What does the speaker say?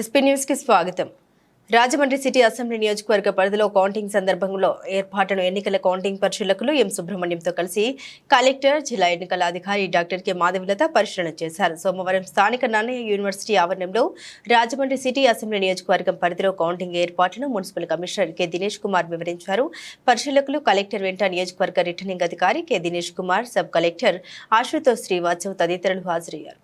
SP న్యూస్కి స్వాగతం. Rajahmundry city assembly నియోజకవర్గ పరిధిలో కౌంటింగ్ సందర్భంలో ఏర్పాటును ఎన్నికల కౌంటింగ్ పరిశీలకులు ఎం సుబ్రహ్మణ్యంతో కలిసి కలెక్టర్ జిల్లా ఎన్నికల అధికారి డాక్టర్ కె మాధవిలత పరిశీలన చేశారు. సోమవారం స్థానిక నాణ్య యూనివర్సిటీ ఆవరణంలో రాజమండ్రి సిటీ అసెంబ్లీ నియోజకవర్గం పరిధిలో కౌంటింగ్ ఏర్పాట్లను municipal commissioner K Dinesh Kumar వివరించారు. పరిశీలకులు కలెక్టర్ వెంట నియోజకవర్గ రిటర్నింగ్ అధికారి K Dinesh Kumar sub collector Ashutosh Srivastava తదితరులు హాజరయ్యారు.